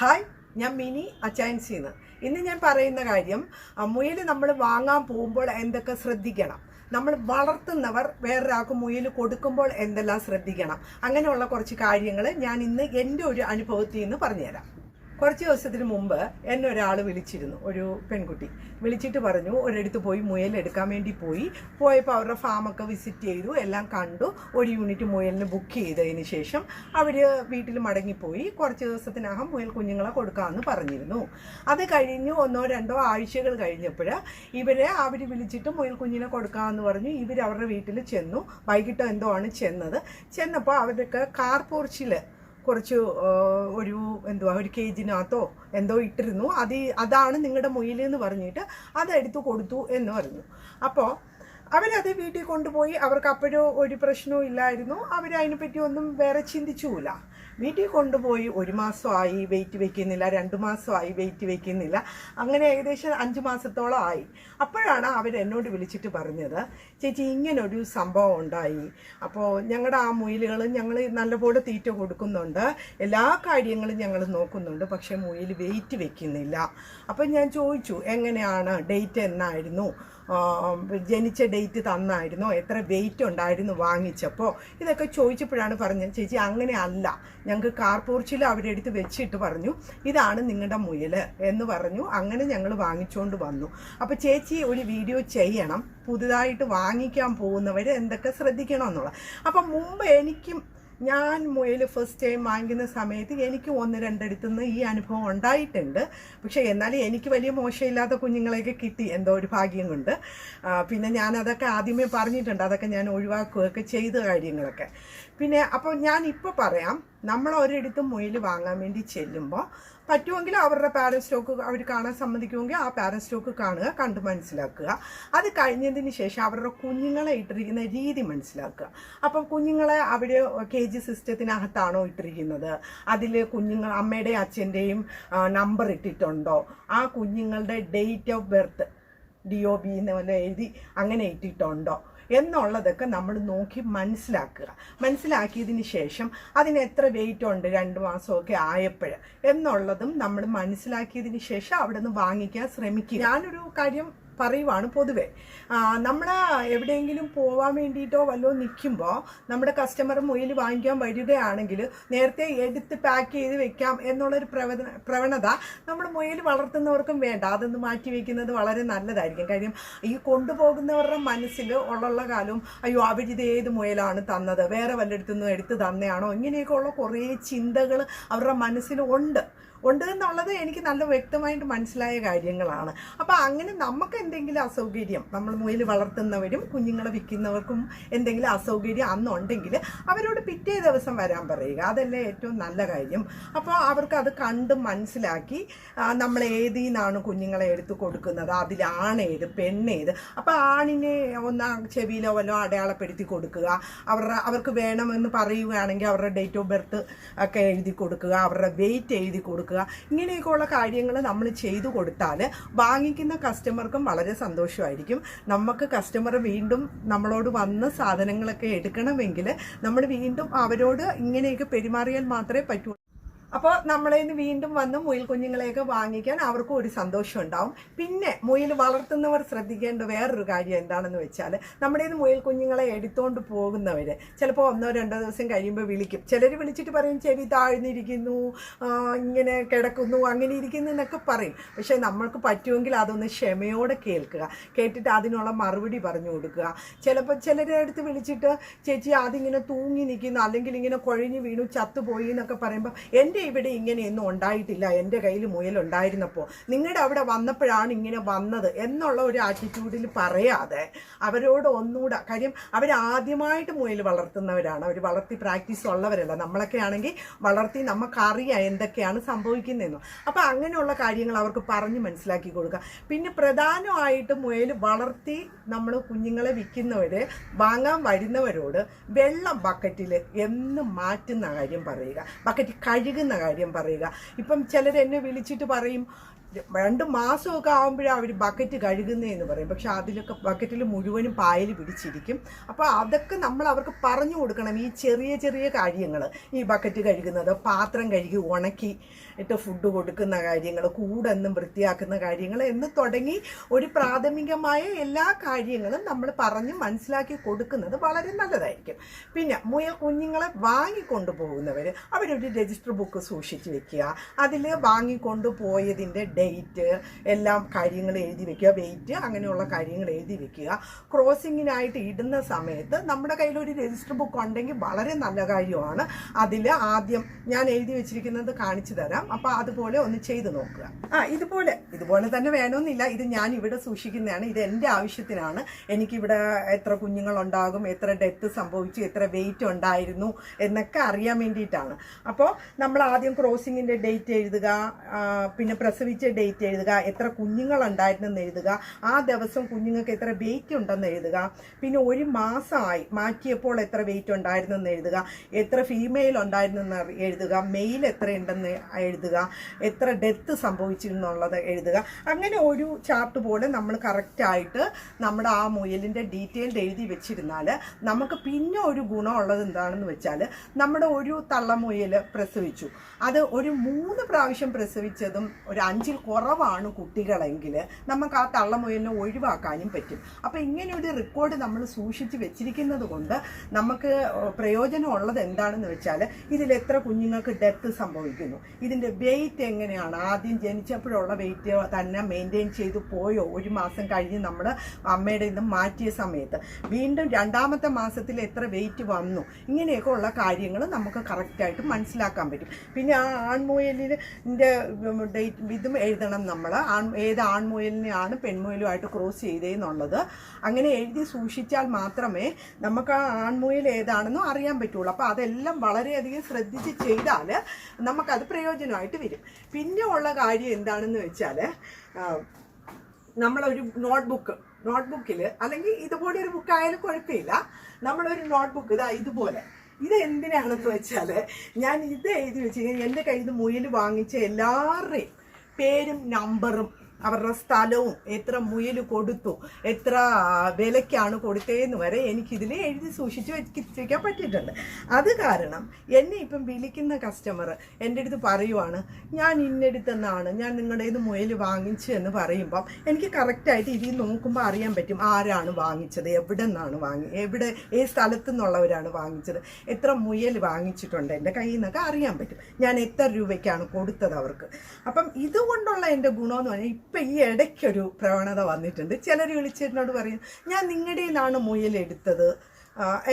Hi ഞാൻ mini അച്ചായൻസിന്ന്. ഇന്ന് ഞാൻ പറയുന്ന കാര്യം മുയൽ നമ്മൾ വാങ്ങാൻ പോകുമ്പോൾ എന്തൊക്കെ ശ്രദ്ധിക്കണം? നമ്മൾ വളർത്തുന്നവർ വേറൊരാൾക്ക് മുയൽ കൊടുക്കുമ്പോൾ എന്തെല്ലാം ശ്രദ്ധിക്കണം? അങ്ങനെയുള്ള കുറച്ച് കാര്യങ്ങൾ ഞാൻ ഇന്ന് എന്റെ ഒരു അനുഭവത്തിൽ നിന്ന് പറഞ്ഞുതരാം. കുറച്ച് ദിവസത്തിന് മുമ്പ് എന്നെ ഒരാൾ വിളിച്ചിരുന്നു ഒരു പെൺകുട്ടി. വിളിച്ചിട്ട് പറഞ്ഞു ഒരിടത്ത് പോയി മുയലെടുക്കാൻ വേണ്ടി പോയി. പോയപ്പോൾ അവരുടെ ഫാമൊക്കെ വിസിറ്റ് ചെയ്തു എല്ലാം കണ്ടു. ഒരു യൂണിറ്റ് മുയലിന് ബുക്ക് ചെയ്തതിന് ശേഷം അവർ വീട്ടിൽ മടങ്ങിപ്പോയി. കുറച്ച് ദിവസത്തിനകം മുയൽ കുഞ്ഞുങ്ങളെ കൊടുക്കാമെന്ന് പറഞ്ഞിരുന്നു. അത് കഴിഞ്ഞു ഒന്നോ രണ്ടോ ആഴ്ചകൾ കഴിഞ്ഞപ്പോൾ ഇവരെ അവർ വിളിച്ചിട്ട് മുയൽ കുഞ്ഞിനെ കൊടുക്കാമെന്ന് പറഞ്ഞു. ഇവർ അവരുടെ വീട്ടിൽ ചെന്നു. വൈകിട്ട് എന്തോ ആണ് ചെന്നത്. ചെന്നപ്പോൾ അവർക്ക് കാർ പോർച്ചിൽ കുറച്ച് ഒരു എന്തുവാ ഒരു കേജിനകത്തോ എന്തോ ഇട്ടിരുന്നു. അത് അതാണ് നിങ്ങളുടെ മുയിൽ എന്ന് പറഞ്ഞിട്ട് അതെടുത്ത് കൊടുത്തു എന്ന് പറഞ്ഞു. അപ്പോൾ അവരത് വീട്ടിൽ കൊണ്ടുപോയി അവർക്ക് അപ്പോഴും ഒരു പ്രശ്നവും ഇല്ലായിരുന്നു. അവരതിനെപ്പറ്റി ഒന്നും വേറെ ചിന്തിച്ചുമില്ല വീട്ടിൽ കൊണ്ടുപോയി ഒരു മാസമായി വെയിറ്റ് വെക്കുന്നില്ല രണ്ട് മാസമായി വെയിറ്റ് വെക്കുന്നില്ല. അങ്ങനെ ഏകദേശം അഞ്ച് മാസത്തോളം ആയി. അപ്പോഴാണ് അവർ എന്നോട് വിളിച്ചിട്ട് പറഞ്ഞത് ചേച്ചി ഇങ്ങനൊരു സംഭവം ഉണ്ടായി. അപ്പോൾ ഞങ്ങളുടെ ആ മുയിലുകൾ ഞങ്ങൾ നല്ലപോലെ തീറ്റ കൊടുക്കുന്നുണ്ട്. എല്ലാ കാര്യങ്ങളും ഞങ്ങൾ നോക്കുന്നുണ്ട്. പക്ഷേ മുയിൽ വെയിറ്റ് വെക്കുന്നില്ല. അപ്പം ഞാൻ ചോദിച്ചു എങ്ങനെയാണ്? ഡേറ്റ് എന്നായിരുന്നു? ജനിച്ച ഡേറ്റ് തന്നായിരുന്നു. എത്ര വെയിറ്റ് ഉണ്ടായിരുന്നു വാങ്ങിച്ചപ്പോൾ ഇതൊക്കെ ചോദിച്ചപ്പോഴാണ് പറഞ്ഞത് ചേച്ചി അങ്ങനെ അല്ല ഞങ്ങൾക്ക് കാർ പോർച്ചിൽ അവരെടുത്ത് വെച്ചിട്ട് പറഞ്ഞു ഇതാണ് നിങ്ങളുടെ മുയൽ എന്ന് പറഞ്ഞു. അങ്ങനെ ഞങ്ങൾ വാങ്ങിച്ചുകൊണ്ട് വന്നു. അപ്പോൾ ചേച്ചി ഒരു വീഡിയോ ചെയ്യണം പുതുതായിട്ട് വാങ്ങിക്കാൻ പോകുന്നവർ എന്തൊക്കെ ശ്രദ്ധിക്കണം എന്നുള്ളത് അപ്പം മുമ്പ് എനിക്കും ഞാൻ മുയൽ ഫസ്റ്റ് ടൈം വാങ്ങിക്കുന്ന സമയത്ത് എനിക്ക് ഒന്ന് രണ്ടിടത്തു നിന്ന് ഈ അനുഭവം ഉണ്ടായിട്ടുണ്ട്. പക്ഷേ എന്നാലും എനിക്ക് വലിയ മോശമില്ലാത്ത കുഞ്ഞുങ്ങളെയൊക്കെ കിട്ടി. എന്തോ ഒരു ഭാഗ്യം കൊണ്ട്. പിന്നെ ഞാൻ അതൊക്കെ ആദ്യമേ പറഞ്ഞിട്ടുണ്ട്. അതൊക്കെ ഞാൻ ഒഴിവാക്കുകയൊക്കെ ചെയ്ത കാര്യങ്ങളൊക്കെ. പിന്നെ അപ്പോൾ ഞാൻ ഇപ്പോൾ പറയാം. നമ്മൾ ഒരിടത്തും മുയൽ വാങ്ങാൻ വേണ്ടി ചെല്ലുമ്പോൾ പറ്റുമെങ്കിൽ അവരുടെ പാരൻ സ്റ്റോക്ക് അവർ കാണാൻ സമ്മതിക്കുമെങ്കിൽ ആ പാരൻ സ്റ്റോക്ക് കാണുക കണ്ട് മനസ്സിലാക്കുക. അത് കഴിഞ്ഞതിന് ശേഷം അവരുടെ കുഞ്ഞുങ്ങളെ ഇട്ടിരിക്കുന്ന രീതി മനസ്സിലാക്കുക. അപ്പം കുഞ്ഞുങ്ങളെ അവർ കെ ജി സിസ്റ്റത്തിനകത്താണോ ഇട്ടിരിക്കുന്നത്? അതിൽ കുഞ്ഞുങ്ങൾ അമ്മയുടെ അച്ഛന്റെയും നമ്പർ ഇട്ടിട്ടുണ്ടോ? ആ കുഞ്ഞുങ്ങളുടെ date of birth D O B എന്ന് എഴുതി അങ്ങനെ ഇട്ടിട്ടുണ്ടോ? എന്നുള്ളതൊക്കെ നമ്മൾ നോക്കി മനസ്സിലാക്കുക. മനസ്സിലാക്കിയതിന് ശേഷം അതിന് എത്ര വെയിറ്റ് ഉണ്ട് രണ്ട് മാസമൊക്കെ ആയപ്പോൾ എന്നുള്ളതും നമ്മൾ മനസ്സിലാക്കിയതിന് ശേഷം അവിടെ നിന്ന് വാങ്ങിക്കാൻ ശ്രമിക്കുക. ഞാനൊരു കാര്യം പറയുവാണ് പൊതുവെ. നമ്മൾ എവിടെയെങ്കിലും പോവാൻ വേണ്ടിയിട്ടോ വല്ലോ നിൽക്കുമ്പോൾ നമ്മുടെ കസ്റ്റമർ മുയിൽ വാങ്ങിക്കാൻ വരികയാണെങ്കിൽ നേരത്തെ എടുത്ത് പാക്ക് ചെയ്ത് വെക്കാം എന്നുള്ളൊരു പ്രവണ പ്രവണത നമ്മൾ മുയൽ വളർത്തുന്നവർക്കും വേണ്ട. അതൊന്ന് മാറ്റി വയ്ക്കുന്നത് വളരെ നല്ലതായിരിക്കും. കാര്യം ഈ കൊണ്ടുപോകുന്നവരുടെ മനസ്സിൽ ഉള്ള കാലവും അയ്യോ അവരിത് ഏത് മുയലാണ് തന്നത്? വേറെ വല്ലയിടത്തുനിന്നും എടുത്ത് തന്നെയാണോ? ഇങ്ങനെയൊക്കെ ഉള്ള കുറേ ചിന്തകൾ അവരുടെ മനസ്സിൽ ഉണ്ട് എന്നുള്ളത് എനിക്ക് നല്ല വ്യക്തമായിട്ട് മനസ്സിലായ കാര്യങ്ങളാണ്. അപ്പോൾ അങ്ങനെ നമുക്ക് എന്തെങ്കിലും അസൗകര്യം നമ്മൾ മുയൽ വളർത്തുന്നവരും കുഞ്ഞുങ്ങളെ വിൽക്കുന്നവർക്കും എന്തെങ്കിലും അസൗകര്യം അന്നുണ്ടെങ്കിൽ അവരോട് പിറ്റേ ദിവസം വരാൻ പറയുക. അതല്ലേ ഏറ്റവും നല്ല കാര്യം. അപ്പോൾ അവർക്ക് അത് കണ്ട് മനസ്സിലാക്കി നമ്മൾ ഏതിൽ നിന്നാണ് കുഞ്ഞുങ്ങളെ എടുത്ത് കൊടുക്കുന്നത്? അതിലാണേത്? പെണ്ണേത്? അപ്പോൾ ആണിനെ ഒന്ന് ചെവിയിലോ വല്ലോ അടയാളപ്പെടുത്തി കൊടുക്കുക. അവരുടെ അവർക്ക് വേണമെന്ന് പറയുകയാണെങ്കിൽ അവരുടെ ഡേറ്റ് ഓഫ് ബർത്ത് ഒക്കെ എഴുതി കൊടുക്കുക. അവരുടെ വെയിറ്റ് എഴുതി കൊടുക്കുക. ഇങ്ങനെയൊക്കെയുള്ള കാര്യങ്ങൾ നമ്മൾ ചെയ്തു കൊടുത്താൽ വാങ്ങിക്കുന്ന കസ്റ്റമർക്കും വളരെ സന്തോഷമായിരിക്കും. നമുക്ക് കസ്റ്റമർ വീണ്ടും നമ്മളോട് വന്ന് സാധനങ്ങളൊക്കെ എടുക്കണമെങ്കിൽ നമ്മൾ വീണ്ടും അവരോട് ഇങ്ങനെയൊക്കെ പെരുമാറിയാൽ മാത്രമേ പറ്റൂ. അപ്പോൾ നമ്മളെ നിന്ന് വീണ്ടും വന്ന് മുയിൽ കുഞ്ഞുങ്ങളെയൊക്കെ വാങ്ങിക്കാൻ അവർക്കും ഒരു സന്തോഷം ഉണ്ടാവും പിന്നെ മുയിൽ വളർത്തുന്നവർ ശ്രദ്ധിക്കേണ്ട വേറൊരു കാര്യം എന്താണെന്ന് വെച്ചാൽ നമ്മുടെ നിന്ന് മുയൽ കുഞ്ഞുങ്ങളെ എടുത്തുകൊണ്ട് പോകുന്നവർ ചിലപ്പോൾ ഒന്നോ രണ്ടോ ദിവസം കഴിയുമ്പോൾ വിളിക്കും. ചിലർ വിളിച്ചിട്ട് പറയും ചെവി താഴ്ന്നിരിക്കുന്നു ഇങ്ങനെ കിടക്കുന്നു അങ്ങനെ ഇരിക്കുന്നു എന്നൊക്കെ പറയും. പക്ഷേ നമ്മൾക്ക് പറ്റുമെങ്കിൽ അതൊന്ന് ക്ഷമയോടെ കേൾക്കുക. കേട്ടിട്ട് അതിനുള്ള മറുപടി പറഞ്ഞു കൊടുക്കുക. ചിലപ്പോൾ ചിലരെ അടുത്ത് വിളിച്ചിട്ട് ചേച്ചി അതിങ്ങനെ തൂങ്ങി നിൽക്കുന്നു അല്ലെങ്കിൽ ഇങ്ങനെ കുഴഞ്ഞു വീണു ചത്തുപോയി എന്നൊക്കെ പറയുമ്പോൾ എന്റെ ഇവിടെ ഇങ്ങനെയൊന്നും ഉണ്ടായിട്ടില്ല. എന്റെ കയ്യിൽ മുയലുണ്ടായിരുന്നപ്പോൾ നിങ്ങളുടെ അവിടെ വന്നപ്പോഴാണ് ഇങ്ങനെ വന്നത് എന്നുള്ള ഒരു ആറ്റിറ്റ്യൂഡിൽ പറയാതെ അവരോട് ഒന്നുകൂടെ കാര്യം അവരാദ്യമായിട്ട് മുയൽ വളർത്തുന്നവരാണ്. അവർ വളർത്തി പ്രാക്ടീസ് ഉള്ളവരല്ല. നമ്മളൊക്കെ ആണെങ്കിൽ വളർത്തി നമുക്കറിയാം എന്തൊക്കെയാണ് സംഭവിക്കുന്നതെന്ന്. അപ്പോൾ അങ്ങനെയുള്ള കാര്യങ്ങൾ അവർക്ക് പറഞ്ഞ് മനസ്സിലാക്കി കൊടുക്കുക. പിന്നെ പ്രധാനമായിട്ട് മുയൽ വളർത്തി നമ്മൾ കുഞ്ഞുങ്ങളെ വിൽക്കുന്നവർ വാങ്ങാൻ വരുന്നവരോട് വെള്ളം ബക്കറ്റിൽ എന്ന് മാറ്റുന്ന കാര്യം പറയുക. ബക്കറ്റ് കഴുകുന്ന കാര്യം പറയുക. ഇപ്പം ചിലർ എന്നെ വിളിച്ചിട്ട് പറയും രണ്ട് മാസമൊക്കെ ആകുമ്പോഴേ അവർ ബക്കറ്റ് കഴുകുന്നതെന്ന് പറയും. പക്ഷെ അതിലൊക്കെ ബക്കറ്റിൽ മുഴുവനും പായൽ പിടിച്ചിരിക്കും. അപ്പോൾ അതൊക്കെ നമ്മൾ അവർക്ക് പറഞ്ഞു കൊടുക്കണം. ഈ ചെറിയ ചെറിയ കാര്യങ്ങൾ ഈ ബക്കറ്റ് കഴുകുന്നത് പാത്രം കഴുകി ഉണക്കി ഇട്ട് ഫുഡ് കൊടുക്കുന്ന കാര്യങ്ങൾ കൂടെന്നും വൃത്തിയാക്കുന്ന കാര്യങ്ങൾ എന്ന് തുടങ്ങി ഒരു പ്രാഥമികമായ എല്ലാ കാര്യങ്ങളും നമ്മൾ പറഞ്ഞ് മനസ്സിലാക്കി കൊടുക്കുന്നത് വളരെ നല്ലതായിരിക്കും. പിന്നെ മുയൽ കുഞ്ഞുങ്ങളെ വാങ്ങിക്കൊണ്ടു പോകുന്നവർ അവരൊരു രജിസ്റ്റർ ബുക്ക് സൂക്ഷിച്ച് വെക്കുക. അതിൽ വാങ്ങിക്കൊണ്ടു പോയതിന്റെ ഡേറ്റ് എല്ലാം കാര്യങ്ങൾ എഴുതി വെക്കുക വെയിറ്റ് അങ്ങനെയുള്ള കാര്യങ്ങൾ എഴുതി വെക്കുക. ക്രോസിങ്ങിനായിട്ട് ഇടുന്ന സമയത്ത് നമ്മുടെ കയ്യിൽ ഒരു രജിസ്റ്റർ ബുക്ക് ഉണ്ടെങ്കിൽ വളരെ നല്ല കാര്യമാണ്. അതിൽ ആദ്യം ഞാൻ എഴുതി വെച്ചിരിക്കുന്നത് കാണിച്ചു തരാം. അപ്പോൾ അതുപോലെ ഒന്ന് ചെയ്ത് നോക്കുക. ആ ഇതുപോലെ. ഇതുപോലെ തന്നെ വേണമെന്നില്ല. ഇത് ഞാൻ ഇവിടെ സൂക്ഷിക്കുന്നതാണ്. ഇത് എന്റെ ആവശ്യത്തിനാണ്. എനിക്കിവിടെ എത്ര കുഞ്ഞുങ്ങളുണ്ടാകും എത്ര ഡെത്ത് സംഭവിച്ചു എത്ര വെയിറ്റ് ഉണ്ടായിരുന്നു എന്നൊക്കെ അറിയാൻ വേണ്ടിയിട്ടാണ്. അപ്പോൾ നമ്മൾ ആദ്യം ക്രോസിങ്ങിന്റെ ഡേറ്റ് എഴുതുക പിന്നെ പ്രസവിച്ച ഡേറ്റ് എഴുതുക എത്ര കുഞ്ഞുങ്ങളുണ്ടായിരുന്നെന്ന് എഴുതുക ആ ദിവസം കുഞ്ഞുങ്ങൾക്ക് എത്ര വെയിറ്റ് ഉണ്ടെന്ന് എഴുതുക പിന്നെ ഒരു മാസമായി മാറ്റിയപ്പോൾ എത്ര വെയിറ്റ് ഉണ്ടായിരുന്നെന്ന് എഴുതുക എത്ര ഫീമെയിൽ ഉണ്ടായിരുന്നെന്ന് എഴുതുക മെയിൽ എത്ര ഉണ്ടെന്ന് എഴുതുക എത്ര ഡെത്ത് സംഭവിച്ചിരുന്നുള്ളത് എഴുതുക. അങ്ങനെ ഒരു ചാർട്ട് പോലെ നമ്മൾ കറക്റ്റായിട്ട് നമ്മുടെ ആ മുയലിന്റെ ഡീറ്റെയിൽഡ് എഴുതി വെച്ചിരുന്നാൽ നമുക്ക് പിന്നെ ഒരു ഗുണമുള്ളത് എന്താണെന്ന് വെച്ചാൽ നമ്മുടെ ഒരു തള്ളമുയൽ പ്രസവിച്ചു. അത് ഒരു മൂന്ന് പ്രാവശ്യം പ്രസവിച്ചതും ഒരു അഞ്ചിൽ കുറവാണ് കുട്ടികളെങ്കിൽ നമുക്ക് ആ തള്ളമുയലിനെ ഒഴിവാക്കാനും പറ്റും. അപ്പോൾ ഇങ്ങനെ ഒരു റെക്കോർഡ് നമ്മൾ സൂക്ഷിച്ച് വെച്ചിരിക്കുന്നത് കൊണ്ട് നമുക്ക് പ്രയോജനമുള്ളത് എന്താണെന്ന് വെച്ചാൽ ഇതിൽ എത്ര കുഞ്ഞുങ്ങൾക്ക് ഡെത്ത് സംഭവിക്കുന്നു. ഇതിന്റെ വെയിറ്റ് എങ്ങനെയാണ്? ആദ്യം ജനിച്ചപ്പോഴുള്ള വെയിറ്റ് തന്നെ മെയിന്റെയിൻ ചെയ്ത് പോയോ? ഒരു മാസം കഴിഞ്ഞ് നമ്മൾ അമ്മയുടെ ഇത് മാറ്റിയ സമയത്ത്. വീണ്ടും രണ്ടാമത്തെ മാസത്തിൽ എത്ര വെയിറ്റ് വന്നു? ഇങ്ങനെയൊക്കെ ഉള്ള കാര്യങ്ങൾ നമുക്ക് കറക്റ്റായിട്ട് മനസ്സിലാക്കാൻ പറ്റും. പിന്നെ ആ ആൺമുയലിന്റെ ഡേറ്റ് ഇതും എഴുതണം നമ്മൾ ആൺ ഏത് ആൺമുയലിനെയാണ് പെൺമുയലുമായിട്ട് ക്രോസ് ചെയ്തതെന്നുള്ളത് അങ്ങനെ എഴുതി സൂക്ഷിച്ചാൽ മാത്രമേ നമുക്ക് ആ ആൺമുയൽ ഏതാണെന്നും അറിയാൻ പറ്റുള്ളൂ. അപ്പോൾ അതെല്ലാം വളരെയധികം ശ്രദ്ധിച്ച് ചെയ്താൽ നമുക്കത് പ്രയോജനമായിട്ട് വരും. പിന്നെ ഉള്ള കാര്യം എന്താണെന്ന് വെച്ചാൽ നമ്മളൊരു നോട്ട്ബുക്ക് നോട്ട്ബുക്കിൽ അല്ലെങ്കിൽ ഇതുപോലെ ഒരു ബുക്ക് ആയാലും കുഴപ്പമില്ല. നമ്മളൊരു നോട്ട്ബുക്ക് ഇതാ ഇതുപോലെ. ഇത് എന്തിനാണെന്ന് വെച്ചാൽ ഞാൻ ഇത് എഴുതി വെച്ച് എന്റെ കയ്യിൽ നിന്ന് മുയൽ വാങ്ങിച്ച എല്ലാവരുടെയും പേരും നമ്പറും അവരുടെ സ്ഥലവും എത്ര മുയൽ കൊടുത്തു എത്ര വിലയ്ക്കാണ് കൊടുത്തതെന്ന് വരെ എനിക്കിതിൽ എഴുതി സൂക്ഷിച്ച് വെച്ചിരിക്കാൻ പറ്റിയിട്ടുണ്ട്. അത് കാരണം എന്നെ ഇപ്പം വിളിക്കുന്ന കസ്റ്റമർ എന്റെ അടുത്ത് പറയുവാണ് ഞാൻ ഇന്നടുത്തെന്നാണ് ഞാൻ നിങ്ങളുടെ ഇത് മുയൽ വാങ്ങിച്ചു എന്ന് പറയുമ്പം എനിക്ക് കറക്റ്റായിട്ട് ഇതിൽ നോക്കുമ്പോൾ അറിയാൻ പറ്റും ആരാണ് വാങ്ങിച്ചത് എവിടെ നിന്നാണ് വാങ്ങി എവിടെ ഏത് സ്ഥലത്തു നിന്നുള്ളവരാണ് വാങ്ങിച്ചത് എത്ര മുയൽ വാങ്ങിച്ചിട്ടുണ്ട് എന്റെ കയ്യിൽ നിന്നൊക്കെ അറിയാൻ പറ്റും. ഞാൻ എത്ര രൂപയ്ക്കാണ് കൊടുത്തത് അവർക്ക്. അപ്പം ഇതുകൊണ്ടുള്ള എന്റെ ഗുണമെന്ന് പറഞ്ഞാൽ ഇപ്പം ഈ ഇടയ്ക്കൊരു പ്രവണത വന്നിട്ടുണ്ട്. ചിലർ വിളിച്ചെന്നോട് പറയും ഞാൻ നിങ്ങളുടെ നിന്നാണ് മുയലെടുത്തത്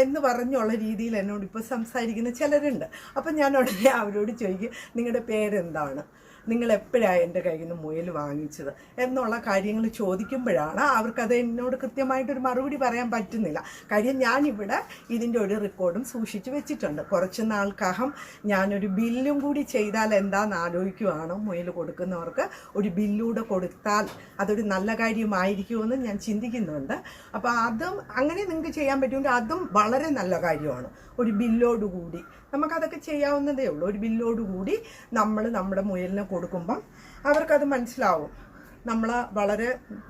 എന്ന് പറഞ്ഞുള്ള രീതിയിൽ എന്നോട് ഇപ്പോൾ സംസാരിക്കുന്ന ചിലരുണ്ട്. അപ്പം ഞാൻ ഉടനെ അവരോട് ചോദിക്കും നിങ്ങളുടെ പേരെന്താണ്? നിങ്ങൾ എപ്പോഴാണ് എന്റെ കയ്യിൽ നിന്ന് മുയൽ വാങ്ങിച്ചത് എന്നുള്ള കാര്യങ്ങൾ ചോദിക്കുമ്പോഴാണ് അവർക്കത് എന്നോട് കൃത്യമായിട്ടൊരു മറുപടി പറയാൻ പറ്റുന്നില്ല. കാര്യം ഞാനിവിടെ ഇതിന്റെ ഒരു റെക്കോർഡും സൂക്ഷിച്ച് വെച്ചിട്ടുണ്ട്. കുറച്ച് നാൾക്കകം ഞാനൊരു ബില്ലും കൂടി ചെയ്താൽ എന്താണെന്ന് ആലോചിക്കുവാണ് മുയൽ കൊടുക്കുന്നവർക്ക്. ഒരു ബില്ലൂടെ കൊടുത്താൽ അതൊരു നല്ല കാര്യമായിരിക്കുമെന്ന് ഞാൻ ചിന്തിക്കുന്നുണ്ട്. അപ്പോൾ അതും അങ്ങനെ നിങ്ങൾക്ക് ചെയ്യാൻ പറ്റുമെങ്കിൽ അതും വളരെ നല്ല കാര്യമാണ്. ഒരു ബില്ലോടുകൂടി നമുക്കതൊക്കെ ചെയ്യാവുന്നതേ ഉള്ളൂ. ഒരു ബില്ലോട് കൂടി നമ്മൾ നമ്മുടെ മുയലിനെ കൊടുക്കുമ്പം അവർക്കത് മനസ്സിലാവും. നമ്മൾ വളരെ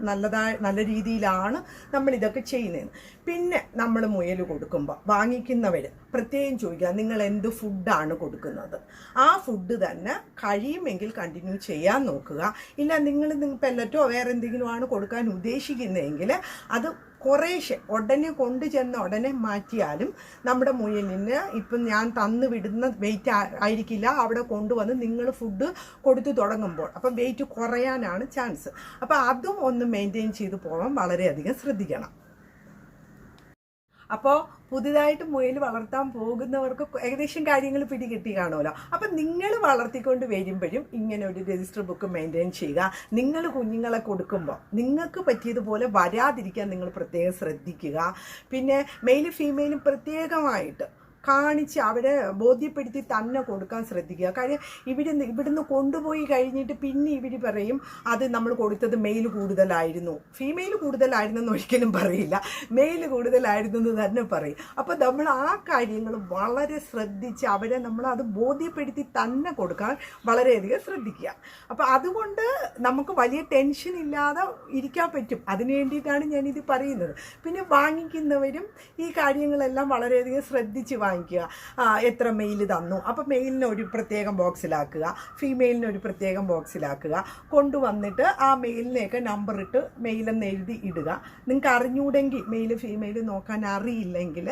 നല്ലതായ നല്ല രീതിയിലാണ് നമ്മൾ ഇതൊക്കെ ചെയ്യുന്നത്. പിന്നെ നമ്മൾ മുയൽ കൊടുക്കുമ്പോൾ വാങ്ങിക്കുന്നവർ പ്രത്യേകം ചോദിക്കുക നിങ്ങൾ എന്ത് ഫുഡാണ് കൊടുക്കുന്നത്? ആ ഫുഡ് തന്നെ കഴിയുമെങ്കിൽ കണ്ടിന്യൂ ചെയ്യാൻ നോക്കുക. ഇല്ല നിങ്ങൾ നിങ്ങൾ പെല്ലറ്റോ വേറെ എന്തെങ്കിലും ആണ് കൊടുക്കാൻ ഉദ്ദേശിക്കുന്നതെങ്കിൽ അത് കുറേശ്ശെ ഉടനെ കൊണ്ടു ചെന്ന് ഉടനെ മാറ്റിയാലും നമ്മുടെ മുയലിന് ഇപ്പം ഞാൻ തന്നു വിടുന്ന വെയിറ്റ് ആയിരിക്കില്ല. അവിടെ കൊണ്ടുവന്ന് നിങ്ങൾ ഫുഡ് കൊടുത്തു തുടങ്ങുമ്പോൾ. അപ്പം വെയിറ്റ് കുറയാനാണ് ചാൻസ് അപ്പം അതും ഒന്ന് മെയിന്റെയിൻ ചെയ്ത് പോകാൻ വളരെയധികം ശ്രദ്ധിക്കണം. അപ്പോൾ പുതിയതായിട്ട് മുയൽ വളർത്താൻ പോകുന്നവർക്ക് ഏകദേശം കാര്യങ്ങൾ പിടികിട്ടി കാണുമല്ലോ. അപ്പം നിങ്ങൾ വളർത്തിക്കൊണ്ട് വരുമ്പോഴും ഇങ്ങനെ ഒരു രജിസ്റ്റർ ബുക്ക് മെയിന്റെയിൻ ചെയ്യുക. നിങ്ങൾ കുഞ്ഞുങ്ങളെ കൊടുക്കുമ്പോൾ നിങ്ങൾക്ക് പറ്റിയതുപോലെ വരാതിരിക്കാൻ നിങ്ങൾ പ്രത്യേകം ശ്രദ്ധിക്കുക. പിന്നെ മെയിലും ഫീമെയിലും പ്രത്യേകമായിട്ട് കാണിച്ച് അവരെ ബോധ്യപ്പെടുത്തി തന്നെ കൊടുക്കാൻ ശ്രദ്ധിക്കുക. കാര്യം ഇവിടുന്ന് ഇവിടുന്ന് കൊണ്ടുപോയി കഴിഞ്ഞിട്ട് പിന്നെ ഇവർ പറയും അത് നമ്മൾ കൊടുത്തത് മെയിൽ കൂടുതലായിരുന്നു. ഫീമെയിൽ കൂടുതലായിരുന്നു എന്ന് ഒരിക്കലും പറയില്ല. മെയിൽ കൂടുതലായിരുന്നു എന്ന് തന്നെ പറയും. അപ്പോൾ നമ്മൾ ആ കാര്യങ്ങൾ വളരെ ശ്രദ്ധിച്ച് അവരെ നമ്മൾ അത് ബോധ്യപ്പെടുത്തി തന്നെ കൊടുക്കാൻ വളരെയധികം ശ്രദ്ധിക്കുക. അപ്പോൾ അതുകൊണ്ട് നമുക്ക് വലിയ ടെൻഷൻ ഇല്ലാതെ ഇരിക്കാൻ പറ്റും. അതിന് വേണ്ടിയിട്ടാണ് ഞാനിത് പറയുന്നത്. പിന്നെ വാങ്ങിക്കുന്നവരും ഈ കാര്യങ്ങളെല്ലാം വളരെയധികം ശ്രദ്ധിച്ച് വാങ്ങിക്കുക. എത്ര മെയിൽ തന്നു? അപ്പോൾ മെയിലിന് ഒരു പ്രത്യേകം ബോക്സിലാക്കുക ഫീമെയിലിന് ഒരു പ്രത്യേകം ബോക്സിലാക്കുക കൊണ്ടുവന്നിട്ട് ആ മെയിലിനെയൊക്കെ നമ്പർ ഇട്ട് മെയിലെന്ന് എഴുതി ഇടുക. നിങ്ങൾക്ക് അറിഞ്ഞൂടെങ്കിൽ മെയിൽ ഫീമെയിൽ നോക്കാൻ അറിയില്ലെങ്കിൽ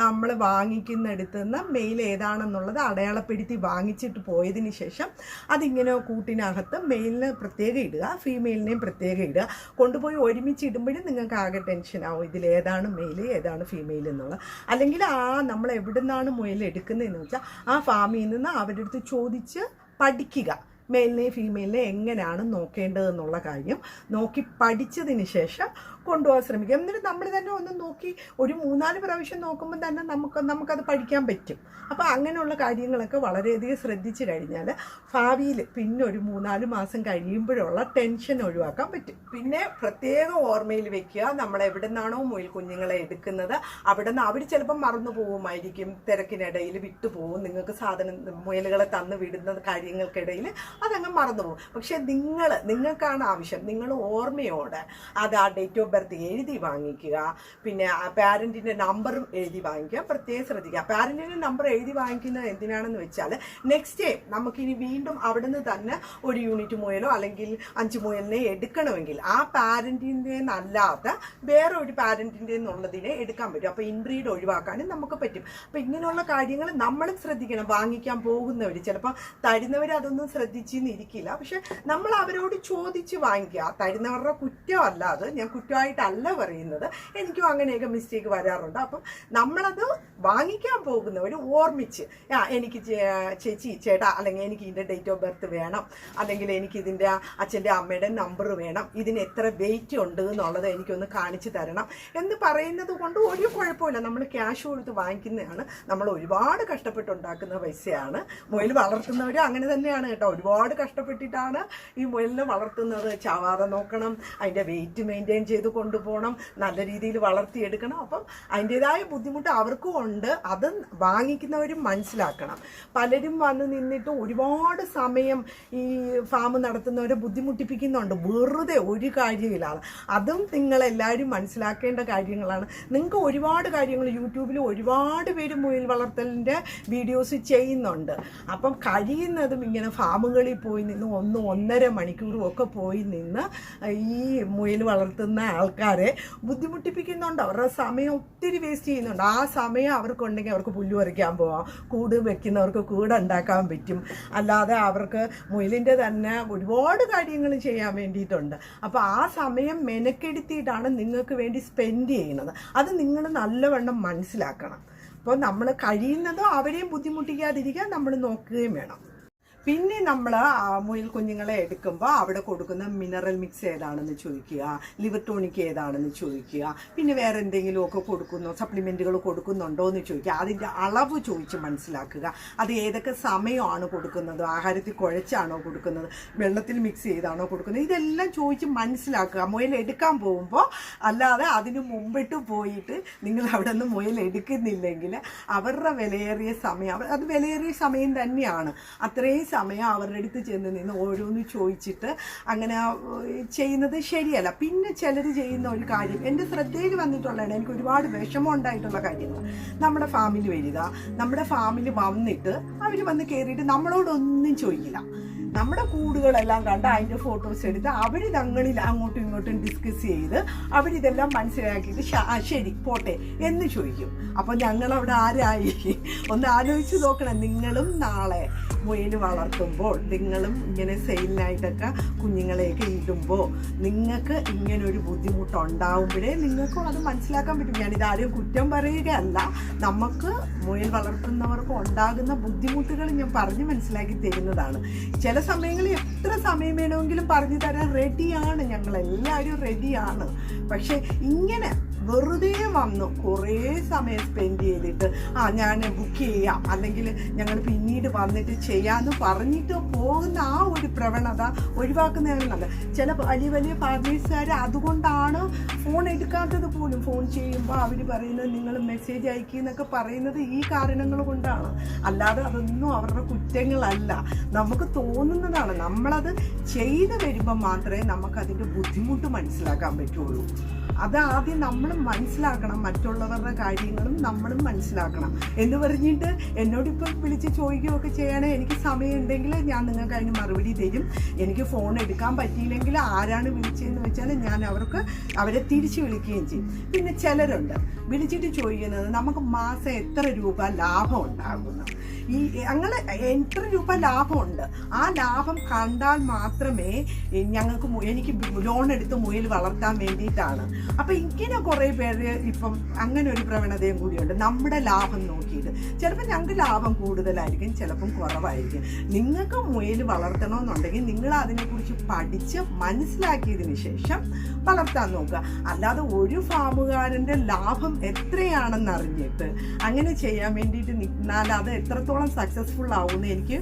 നമ്മൾ വാങ്ങിക്കുന്നിടത്ത് നിന്ന് മെയിൽ ഏതാണെന്നുള്ളത് അടയാളപ്പെടുത്തി വാങ്ങിച്ചിട്ട് പോയതിന് ശേഷം അതിങ്ങനെ കൂട്ടിനകത്ത് മെയിലിന് പ്രത്യേകം ഇടുക. ഫീമെയിലിനെയും പ്രത്യേകം ഇടുക. കൊണ്ടുപോയി ഒരുമിച്ച് ഇടുമ്പോഴും നിങ്ങൾക്ക് ആകെ ടെൻഷനാവും ഇതിൽ ഏതാണ് മെയിൽ ഏതാണ് ഫീമെയിൽ എന്നുള്ളത്. അല്ലെങ്കിൽ ആ നമ്മൾ എവിടെ നിന്നാണ് മുയൽ എടുക്കുന്നതെന്ന് വെച്ചാൽ ആ ഫാമിൽ നിന്ന് അവരുടെ അടുത്ത് ചോദിച്ച് പഠിക്കുക. മെയിലിനെ ഫീമെയിലിനെ എങ്ങനെയാണ് നോക്കേണ്ടതെന്നുള്ള കാര്യം. നോക്കി പഠിച്ചതിന് ശേഷം കൊണ്ടുപോകാൻ ശ്രമിക്കുക എന്നിട്ട് നമ്മൾ തന്നെ ഒന്ന് നോക്കി ഒരു മൂന്നാൽ പ്രാവശ്യം നോക്കുമ്പോൾ തന്നെ നമുക്ക് നമുക്കത് പഠിക്കാൻ പറ്റും. അപ്പോൾ അങ്ങനെയുള്ള കാര്യങ്ങളൊക്കെ വളരെയധികം ശ്രദ്ധിച്ചു കഴിഞ്ഞാൽ ഭാവിയിൽ പിന്നെ ഒരു മൂന്നാൽ മാസം കഴിയുമ്പോഴുള്ള ടെൻഷൻ ഒഴിവാക്കാൻ പറ്റും. പിന്നെ പ്രത്യേകം ഓർമ്മയിൽ വെക്കുക നമ്മൾ എവിടെ നിന്നാണോ മുയൽ കുഞ്ഞുങ്ങളെ എടുക്കുന്നത് അവിടെ നിന്ന് അവർ ചിലപ്പം മറന്നു പോകുമായിരിക്കും. തിരക്കിനിടയിൽ വിട്ടുപോകും നിങ്ങൾക്ക് സാധനം മുയലുകളെ തന്നു വിടുന്ന കാര്യങ്ങൾക്കിടയിൽ അതങ്ങ് മറന്നു പോകും. പക്ഷേ നിങ്ങൾ നിങ്ങൾക്കാണ് ആവശ്യം. നിങ്ങൾ ഓർമ്മയോടെ അത് ആ ഡേറ്റ് ഓഫ് ബർത്ത് എഴുതി വാങ്ങിക്കുക. പിന്നെ പാരന്റിന്റെ നമ്പറും എഴുതി വാങ്ങിക്കുക. പ്രത്യേകം ശ്രദ്ധിക്കുക. പാരന്റിന്റെ നമ്പർ എഴുതി വാങ്ങിക്കുന്നത് എന്തിനാണെന്ന് വെച്ചാൽ നെക്സ്റ്റ് ടൈം നമുക്കിനി വീണ്ടും അവിടുന്ന് തന്നെ ഒരു യൂണിറ്റ് മുയലോ അല്ലെങ്കിൽ അഞ്ച് മുയലിനെ എടുക്കണമെങ്കിൽ ആ പാരന്റിന്റെ അല്ലാത്ത വേറെ ഒരു പാരന്റിന്റെ എന്നുള്ളതിനെ എടുക്കാൻ പറ്റും. അപ്പോൾ ഇൻബ്രീഡ് ഒഴിവാക്കാനും നമുക്ക് പറ്റും. അപ്പോൾ ഇങ്ങനെയുള്ള കാര്യങ്ങൾ നമ്മൾ ശ്രദ്ധിക്കണം. വാങ്ങിക്കാൻ പോകുന്നവർ ചിലപ്പോൾ തരുന്നവർ അതൊന്നും ശ്രദ്ധിച്ചിരിക്കില്ല. പക്ഷെ നമ്മൾ അവരോട് ചോദിച്ച് വാങ്ങിക്കുക. തരുന്നവരുടെ കുറ്റമല്ല അത്. ഞാൻ കുറ്റമായിട്ടല്ല പറയുന്നത്. എനിക്കും അങ്ങനെയൊക്കെ മിസ്റ്റേക്ക് വരാറുണ്ട്. അപ്പം നമ്മളത് വാങ്ങിക്കാൻ പോകുന്നവർ ഓർമ്മിച്ച് ആ എനിക്ക് ചേച്ചി ചേട്ടാ അല്ലെങ്കിൽ എനിക്ക് ഇതിന്റെ ഡേറ്റ് ഓഫ് ബർത്ത് വേണം അല്ലെങ്കിൽ എനിക്ക് ഇതിന്റെ അച്ഛന്റെ അമ്മയുടെ നമ്പർ വേണം ഇതിന് എത്ര വെയിറ്റ് ഉണ്ട് എന്നുള്ളത് എനിക്കൊന്ന് കാണിച്ചു തരണം എന്ന് പറയുന്നത് കൊണ്ട് ഒരു കുഴപ്പമില്ല. നമ്മൾ ക്യാഷ് കൊടുത്ത് വാങ്ങിക്കുന്നതാണ്. നമ്മൾ ഒരുപാട് കഷ്ടപ്പെട്ടുണ്ടാക്കുന്ന പൈസയാണ്. മുയൽ വളർത്തുന്നവരും അങ്ങനെ തന്നെയാണ് കേട്ടോ. ഒരുപാട് കഷ്ടപ്പെട്ടിട്ടാണ് ഈ മുയലിനെ വളർത്തുന്നത്. ചാവാതെ നോക്കണം. അതിന്റെ വെയിറ്റ് മെയിന്റെയിൻ ചെയ്ത് കൊണ്ടുപോകണം നല്ല രീതിയിൽ വളർത്തിയെടുക്കണം. അപ്പം അതിന്റെതായ ബുദ്ധിമുട്ട് അവർക്കും ഉണ്ട്. അത് വാങ്ങിക്കുന്നവരും മനസ്സിലാക്കണം. പലരും വന്ന് നിന്നിട്ട് ഒരുപാട് സമയം ഈ ഫാം നടത്തുന്നവരെ ബുദ്ധിമുട്ടിപ്പിക്കുന്നുണ്ട്. വെറുതെ ഒരു കാര്യമില്ലാതെ അതും നിങ്ങളെല്ലാവരും മനസ്സിലാക്കേണ്ട കാര്യങ്ങളാണ്. നിങ്ങൾക്ക് ഒരുപാട് കാര്യങ്ങൾ യൂട്യൂബിൽ ഒരുപാട് പേര് മുയൽ വളർത്തലിന്റെ വീഡിയോസ് ചെയ്യുന്നുണ്ട്. അപ്പം കഴിയുന്നതും ഇങ്ങനെ ഫാമുകളിൽ പോയി നിന്ന് ഒന്ന് ഒന്നര മണിക്കൂറും ഒക്കെ പോയി നിന്ന് ഈ മുയൽ വളർത്തുന്ന ആൾക്കാരെ ബുദ്ധിമുട്ടിപ്പിക്കുന്നുണ്ട്? അവരുടെ സമയം ഒത്തിരി വേസ്റ്റ് ചെയ്യുന്നുണ്ട്. ആ സമയം അവർക്കുണ്ടെങ്കിൽ അവർക്ക് പുല്ല് പറിക്കാൻ പോവാം. കൂട് വെക്കുന്നവർക്ക് കൂട് ഉണ്ടാക്കാൻ പറ്റും. അല്ലാതെ അവർക്ക് മുയലിന്റെ തന്നെ ഒരുപാട് കാര്യങ്ങൾ ചെയ്യാൻ വേണ്ടിയിട്ടുണ്ട്. അപ്പോൾ ആ സമയം മെനക്കെടുത്തിയിട്ടാണ് നിങ്ങൾക്ക് വേണ്ടി സ്പെൻഡ് ചെയ്യുന്നത്. അത് നിങ്ങൾ നല്ലവണ്ണം മനസ്സിലാക്കണം. അപ്പോൾ നമ്മൾ കഴിയുന്നതും അവരെയും ബുദ്ധിമുട്ടിക്കാതിരിക്കാൻ നമ്മൾ നോക്കുകയും വേണം. പിന്നെ നമ്മൾ മുയൽ കുഞ്ഞുങ്ങളെ എടുക്കുമ്പോൾ അവിടെ കൊടുക്കുന്ന മിനറൽ മിക്സ് ഏതാണെന്ന് ചോദിക്കുക ലിവർ ടോണിക് ഏതാണെന്ന് ചോദിക്കുക പിന്നെ വേറെ എന്തെങ്കിലുമൊക്കെ കൊടുക്കുന്നോ സപ്ലിമെന്റുകൾ കൊടുക്കുന്നുണ്ടോ എന്ന് ചോദിക്കുക. അതിന്റെ അളവ് ചോദിച്ച് മനസ്സിലാക്കുക. അത് ഏതൊക്കെ സമയമാണ് കൊടുക്കുന്നത് ആഹാരത്തിൽ കുഴച്ചാണോ കൊടുക്കുന്നത് വെള്ളത്തിൽ മിക്സ് ചെയ്താണോ കൊടുക്കുന്നത് ഇതെല്ലാം ചോദിച്ച് മനസ്സിലാക്കുക. മുയൽ എടുക്കാൻ പോകുമ്പോൾ അല്ലാതെ അതിന് മുമ്പിട്ട് പോയിട്ട് നിങ്ങൾ അവിടെ നിന്ന് മുയൽ എടുക്കുന്നില്ലെങ്കിൽ അവരുടെ വിലയേറിയ സമയം അത് വിലയേറിയ സമയം തന്നെയാണ്. അത്രയും സമയം അവരുടെ അടുത്ത് ചെന്ന് നിന്ന് ഓരോന്ന് ചോദിച്ചിട്ട് അങ്ങനെ ചെയ്യുന്നത് ശരിയല്ല. പിന്നെ ചിലർ ചെയ്യുന്ന ഒരു കാര്യം എന്റെ ശ്രദ്ധയിൽ വന്നിട്ടുള്ളതാണ് എനിക്ക് ഒരുപാട് വിഷമം ഉണ്ടായിട്ടുള്ള കാര്യങ്ങൾ. നമ്മുടെ ഫാമിൽ വരിക നമ്മുടെ ഫാമിൽ വന്നിട്ട് അവർ വന്ന് കയറിയിട്ട് നമ്മളോടൊന്നും ചോദിക്കില്ല. നമ്മുടെ കൂടുകളെല്ലാം കണ്ട് അതിന്റെ ഫോട്ടോസ് എടുത്ത് അവർ തങ്ങളിൽ അങ്ങോട്ടും ഇങ്ങോട്ടും ഡിസ്കസ് ചെയ്ത് അവരിതെല്ലാം മനസ്സിലാക്കിയിട്ട് ശരി പോട്ടെ എന്ന് ചോദിക്കും. അപ്പോൾ ഞങ്ങൾ അവിടെ ആരായി? ഒന്ന് ആലോചിച്ച് നോക്കണം നിങ്ങളും നാളെ. മുയൽ വളർത്തുമ്പോൾ നിങ്ങളും ഇങ്ങനെ സെയിലിനായിട്ടൊക്കെ കുഞ്ഞുങ്ങളെയൊക്കെ ഇടുമ്പോൾ നിങ്ങൾക്ക് ഇങ്ങനെ ഒരു ബുദ്ധിമുട്ടുണ്ടാവുമ്പോഴേ നിങ്ങൾക്കും അത് മനസ്സിലാക്കാൻ പറ്റും. ഞാനിത് ആരും കുറ്റം പറയുകയല്ല. നമുക്ക് മുയൽ വളർത്തുന്നവർക്ക് ഉണ്ടാകുന്ന ബുദ്ധിമുട്ടുകൾ ഞാൻ പറഞ്ഞ് മനസ്സിലാക്കി തരുന്നതാണ്. ചില സമയങ്ങളിൽ എത്ര സമയം വേണമെങ്കിലും പറഞ്ഞു തരാൻ റെഡിയാണ് ഞങ്ങൾ എല്ലാവരും റെഡിയാണ് പക്ഷേ ഇങ്ങനെ വെറുതെ വന്നു. കുറേ സമയം സ്പെൻഡ് ചെയ്തിട്ട് ആ ഞാൻ ബുക്ക് ചെയ്യാം. അല്ലെങ്കിൽ ഞങ്ങൾ പിന്നീട് വന്നിട്ട് ചെയ്യാമെന്ന് പറഞ്ഞിട്ട് പോകുന്ന ആ ഒരു പ്രവണത ഒഴിവാക്കുന്നതാണ് നല്ലത്. ചില വലിയ വലിയ പാർട്ടീസുകാർ അതുകൊണ്ടാണ് ഫോൺ എടുക്കാത്തത് പോലും. ഫോൺ ചെയ്യുമ്പോൾ അവർ പറയുന്നത് നിങ്ങൾ മെസ്സേജ് അയക്കുന്നൊക്കെ പറയുന്നത് ഈ കാരണങ്ങൾ കൊണ്ടാണ്. അല്ലാതെ അതൊന്നും അവരുടെ കുറ്റങ്ങളല്ല. നമുക്ക് തോന്നുന്നതാണ് നമ്മളത് ചെയ്ത് വരുമ്പോൾ മാത്രമേ നമുക്കതിന്റെ ബുദ്ധിമുട്ട് മനസ്സിലാക്കാൻ പറ്റുള്ളൂ. അത് ആദ്യം നമ്മൾ മനസ്സിലാക്കണം മറ്റുള്ളവരുടെ കാര്യങ്ങളും നമ്മളും മനസ്സിലാക്കണം. എന്ന് പറഞ്ഞിട്ട് എന്നോട് ഇപ്പം വിളിച്ച് ചോദിക്കുകയൊക്കെ ചെയ്യാനേ എനിക്ക് സമയമുണ്ടെങ്കിൽ ഞാൻ നിങ്ങൾക്ക് അതിന് മറുപടി തരും. എനിക്ക് ഫോൺ എടുക്കാൻ പറ്റിയില്ലെങ്കിൽ ആരാണ് വിളിച്ചതെന്ന് വെച്ചാൽ ഞാൻ അവർക്ക് അവരെ തിരിച്ച് വിളിക്കുകയും ചെയ്യും. പിന്നെ ചിലരുണ്ട്. വിളിച്ചിട്ട് ചോദിക്കുന്നത് നമുക്ക് മാസം എത്ര രൂപ ലാഭം ഉണ്ടാകുന്നു? ഈ അങ്ങനെ എത്ര രൂപ ലാഭമുണ്ട്. ആ ലാഭം കണ്ടാൽ മാത്രമേ ഞങ്ങൾക്ക് എനിക്ക് ലോൺ എടുത്ത് മുയൽ വളർത്താൻ വേണ്ടിയിട്ടാണ്. അപ്പം ഇങ്ങനെ കുറേ പേര് ഇപ്പം അങ്ങനെ ഒരു പ്രവണതയും കൂടിയുണ്ട്. നമ്മുടെ ലാഭം നോക്കിയിട്ട്. ചിലപ്പോൾ ഞങ്ങൾക്ക് ലാഭം കൂടുതലായിരിക്കും ചിലപ്പം കുറവായിരിക്കും. നിങ്ങൾക്ക് മുയൽ വളർത്തണമെന്നുണ്ടെങ്കിൽ നിങ്ങൾ അതിനെക്കുറിച്ച് പഠിച്ച് മനസ്സിലാക്കിയതിന് ശേഷം വളർത്താൻ നോക്കുക. അല്ലാതെ ഒരു ഫാമുകാരന്റെ ലാഭം എത്രയാണെന്ന് അറിഞ്ഞിട്ട് അങ്ങനെ ചെയ്യാൻ വേണ്ടിയിട്ട് നിന്നാൽ അത് എത്രത്തോളം സക്സസ്ഫുൾ ആവുമെന്ന് എനിക്ക്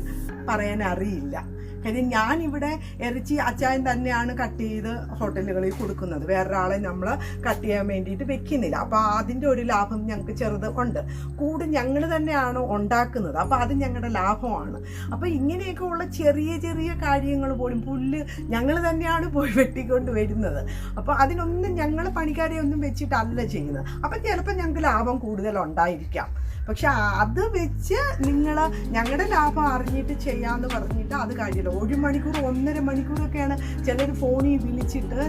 പറയാൻ അറിയില്ല. കാര്യം ഞാനിവിടെ ഇറച്ചി അച്ചായൻ തന്നെയാണ് കട്ട് ചെയ്ത് ഹോട്ടലുകളിൽ കൊടുക്കുന്നത്. വേറൊരാളെ നമ്മൾ കട്ട് ചെയ്യാൻ വേണ്ടിയിട്ട് വെക്കുന്നില്ല. അപ്പോൾ അതിന്റെ ഒരു ലാഭം ഞങ്ങൾക്ക് ചെറുത് ഉണ്ട്. കൂട് ഞങ്ങൾ തന്നെയാണ് ഉണ്ടാക്കുന്നത്. അപ്പോൾ അത് ഞങ്ങളുടെ ലാഭമാണ്. അപ്പോൾ ഇങ്ങനെയൊക്കെ ഉള്ള ചെറിയ ചെറിയ കാര്യങ്ങൾ പോലും പുല്ല് ഞങ്ങൾ തന്നെയാണ് പോയി വെട്ടിക്കൊണ്ട് വരുന്നത്. അപ്പോൾ അതിനൊന്നും ഞങ്ങൾ പണിക്കാരെ ഒന്നും വെച്ചിട്ടല്ല ചെയ്യുന്നത്. അപ്പം ചിലപ്പോൾ ഞങ്ങൾക്ക് ലാഭം കൂടുതൽ ഉണ്ടായിരിക്കാം. പക്ഷെ അത് വെച്ച് നിങ്ങൾ ഞങ്ങളുടെ ലാഭം അറിഞ്ഞിട്ട് ചെയ്യാന്ന് പറഞ്ഞിട്ട് അത് കാര്യമില്ല ഒരു മണിക്കൂർ ഒന്നര മണിക്കൂറൊക്കെയാണ് ചിലർ ഫോണിൽ വിളിച്ചിട്ട്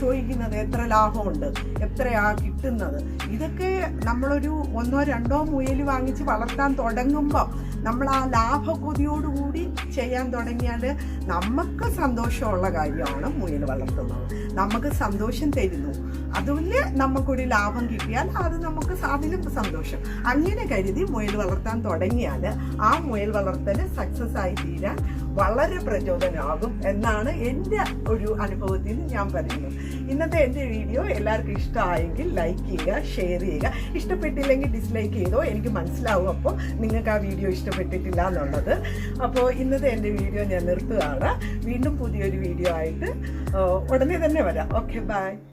ചോദിക്കുന്നത് എത്ര ലാഭമുണ്ട് എത്രയാ കിട്ടുന്നത്. ഇതൊക്കെ നമ്മളൊരു ഒന്നോ രണ്ടോ മുയൽ വാങ്ങിച്ച് വളർത്താൻ തുടങ്ങുമ്പോൾ നമ്മൾ ആ ലാഭക്കൊതിയോടുകൂടി ചെയ്യാൻ തുടങ്ങിയാൽ നമുക്ക് സന്തോഷമുള്ള കാര്യമാണ് മുയൽ വളർത്തുന്നത്. നമുക്ക് സന്തോഷം തരുന്നു. അതുപോലെ നമുക്കൊരു ലാഭം കിട്ടിയാൽ അത് നമുക്ക് അതിലും സന്തോഷം. അങ്ങനെ കരുതി മുയൽ വളർത്താൻ തുടങ്ങിയാൽ ആ മുയൽ വളർത്തൽ സക്സസ് ആയി തീരാൻ വളരെ പ്രചോദനമാകും എന്നാണ് എന്റെ ഒരു അനുഭവത്തിൽ ഞാൻ പറയുന്നത്. ഇന്നത്തെ എന്റെ വീഡിയോ എല്ലാവർക്കും ഇഷ്ടമായെങ്കിൽ ലൈക്ക് ചെയ്യുക ഷെയർ ചെയ്യുക. ഇഷ്ടപ്പെട്ടില്ലെങ്കിൽ ഡിസ്ലൈക്ക് ചെയ്തോ എനിക്ക് മനസ്സിലാവും അപ്പോൾ നിങ്ങൾക്ക് ആ വീഡിയോ ഇഷ്ടപ്പെട്ടിട്ടില്ല എന്നുള്ളത്. അപ്പോൾ ഇന്നത്തെ എന്റെ വീഡിയോ ഞാൻ നിർത്തുകയാണ്. വീണ്ടും പുതിയൊരു വീഡിയോ ആയിട്ട് ഉടനെ തന്നെ വരാം. Okay bye